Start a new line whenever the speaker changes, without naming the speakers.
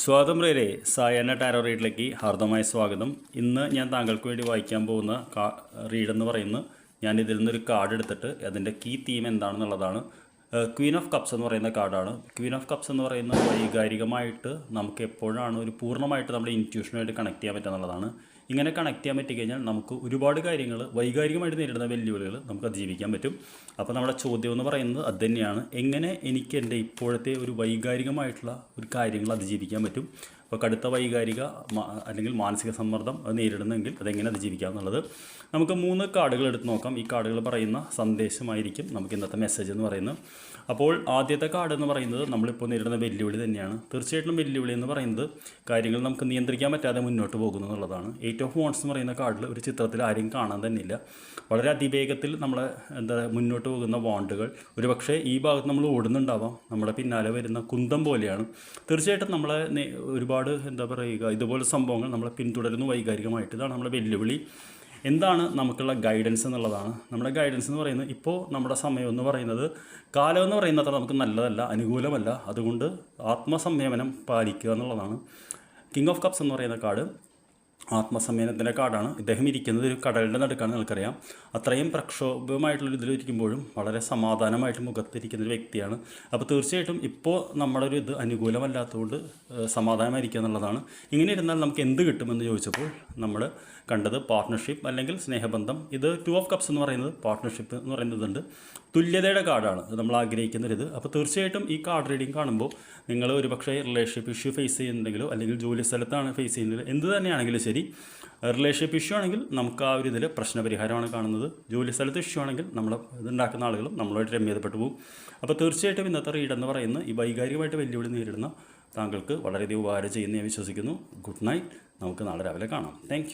സ്വാതന്ത്ര്യരെ സായന tarot റീഡിലേക്ക് ഹാർദമായ സ്വാഗതം. ഇന്ന് ഞാൻ താങ്കൾക്ക് വേണ്ടി വായിക്കാൻ പോകുന്ന കാ റീഡെന്ന് പറയുന്നത് ഞാൻ ഇതിൽ നിന്നൊരു കാർഡ് എടുത്തിട്ട് അതിന്റെ കീ തീം എന്താണെന്നുള്ളതാണ്. ക്വീൻ ഓഫ് കപ്സ് എന്ന് പറയുന്ന കാർഡാണ് ക്വീൻ ഓഫ് കപ്സ് എന്ന് പറയുന്ന വൈകാരികമായിട്ട് നമുക്ക് എപ്പോഴാണ് ഒരു പൂർണമായിട്ട് നമ്മുടെ ഇന്റ്യൂഷനുമായിട്ട് കണക്ട് ചെയ്യാൻ പറ്റുക എന്നുള്ളതാണ്. ഇങ്ങനെ കണക്ട് ചെയ്യാൻ പറ്റിക്കഴിഞ്ഞാൽ നമുക്ക് ഒരുപാട് കാര്യങ്ങൾ വൈകാരികമായിട്ട് നേരിടുന്ന വെല്ലുവിളികൾ നമുക്ക് അതിജീവിക്കാൻ പറ്റും. അപ്പോൾ നമ്മുടെ ചോദ്യം എന്ന് പറയുന്നത് അത് തന്നെയാണ്. എങ്ങനെ എനിക്ക് എന്റെ ഇപ്പോഴത്തെ ഒരു വൈകാരികമായിട്ടുള്ള ഒരു കാര്യങ്ങൾ അതിജീവിക്കാൻ പറ്റും? അപ്പോൾ കടുത്ത വൈകാരിക അല്ലെങ്കിൽ മാനസിക സമ്മർദ്ദം അത് നേരിടുന്നെങ്കിൽ അതെങ്ങനെ അതിജീവിക്കാം എന്നുള്ളത് നമുക്ക് മൂന്ന് കാർഡുകൾ എടുത്ത് നോക്കാം. ഈ കാർഡുകൾ പറയുന്ന സന്ദേശമായിരിക്കും നമുക്ക് ഇന്നത്തെ മെസ്സേജ് എന്ന് പറയുന്നത്. അപ്പോൾ ആദ്യത്തെ കാർഡ് എന്ന് പറയുന്നത് നമ്മളിപ്പോൾ നേരിടുന്ന വെല്ലുവിളി തന്നെയാണ്. തീർച്ചയായിട്ടും വെല്ലുവിളി എന്ന് പറയുന്നത് കാര്യങ്ങൾ നമുക്ക് നിയന്ത്രിക്കാൻ പറ്റാതെ മുന്നോട്ട് പോകുന്നു എന്നുള്ളതാണ്. എയ്റ്റ് ഓഫ് വോൺസ് എന്ന് പറയുന്ന കാർഡിൽ ഒരു ചിത്രത്തിൽ ആരെയും കാണാൻ തന്നെ ഇല്ല വളരെ അതിവേഗത്തിൽ നമ്മൾ എന്താ മുന്നോട്ട് പോകുന്ന വാണ്ടുകൾ ഒരുപക്ഷെ ഈ ഭാഗത്ത് നമ്മൾ ഓടുന്നുണ്ടാവാം. നമ്മുടെ പിന്നാലെ വരുന്ന കുന്തം പോലെയാണ്. തീർച്ചയായിട്ടും നമ്മളെ ഒരുപാട് എന്താ പറയുക ഇതുപോലെ സംഭവങ്ങൾ നമ്മളെ പിന്തുടരുന്നു വൈകാരികമായിട്ട്. ഇതാണ് നമ്മുടെ വെല്ലുവിളി. എന്താണ് നമുക്കുള്ള ഗൈഡൻസ് എന്നുള്ളതാണ്. നമ്മുടെ ഗൈഡൻസ് എന്ന് പറയുന്നത് ഇപ്പോൾ നമ്മുടെ സമയം എന്ന് പറയുന്നത് കാലം എന്ന് പറയുന്നത് നമുക്ക് നല്ലതല്ല അനുകൂലമല്ല. അതുകൊണ്ട് ആത്മസംയമനം പാലിക്കുക എന്നുള്ളതാണ്. കിങ് ഓഫ് കപ്സ് എന്ന് പറയുന്ന കാർഡ് ആത്മസംയമനത്തിന്റെ കാടാണ്. ഇദ്ദേഹം ഇരിക്കുന്നത് ഒരു കടലിന്റെ നടുക്കാണ് നിങ്ങൾക്കറിയാം. അത്രയും പ്രക്ഷോഭമായിട്ടുള്ള ഇതിലിരിക്കുമ്പോഴും വളരെ സമാധാനമായിട്ട് മുഖത്തിരിക്കുന്ന ഒരു വ്യക്തിയാണ്. അപ്പോൾ തീർച്ചയായിട്ടും ഇപ്പോൾ നമ്മുടെ ഒരു ഇത് അനുകൂലമല്ലാത്തതുകൊണ്ട് സമാധാനമായിരിക്കുക എന്നുള്ളതാണ്. ഇങ്ങനെ ഇരുന്നാൽ നമുക്ക് എന്ത് കിട്ടുമെന്ന് ചോദിച്ചപ്പോൾ നമ്മൾ കണ്ടത് പാർട്ട്ണർഷിപ്പ് അല്ലെങ്കിൽ സ്നേഹബന്ധം. ഇത് ടു ഓഫ് കപ്സ് എന്ന് പറയുന്നത് പാർട്ട്ണർഷിപ്പ് എന്ന് പറയുന്നതുണ്ട്. തുല്യതയുടെ കാർഡാണ്. ഇത് നമ്മൾ ആഗ്രഹിക്കുന്നൊരിത് അപ്പോൾ തീർച്ചയായിട്ടും ഈ കാർഡ് റീഡിങ് കാണുമ്പോൾ നിങ്ങൾ ഒരു പക്ഷേ റിലേഷൻഷിപ്പ് ഇഷ്യൂ ഫേസ് ചെയ്യുന്നുണ്ടെങ്കിലോ അല്ലെങ്കിൽ ജോലി സ്ഥലത്താണ് ഫേസ് ചെയ്യുന്നത്. എന്ത് തന്നെയാണെങ്കിലും ശരി. റിലേഷൻഷിപ്പ് ഇഷ്യൂ ആണെങ്കിൽ നമുക്ക് ആ ഒരു ഇതിൽ പ്രശ്നപരിഹാരമാണ് കാണുന്നത്. ജോലി സ്ഥലത്ത് ഇഷ്യൂ ആണെങ്കിൽ നമ്മൾ ഇതുണ്ടാക്കുന്ന ആളുകളും നമ്മളുമായിട്ട് രമ്യതപ്പെട്ടു പോകും. അപ്പോൾ തീർച്ചയായിട്ടും ഇന്നത്തെ റീഡ് എന്ന് പറയുന്നത് ഈ വൈകാരികമായിട്ട് വെല്ലുവിളി നേരിടുന്ന താങ്കൾക്ക് വളരെയധികം ഉപകാരം ചെയ്യുന്ന ഞാൻ വിശ്വസിക്കുന്നു. ഗുഡ് നൈറ്റ് നമുക്ക് നാളെ രാവിലെ കാണാം. താങ്ക്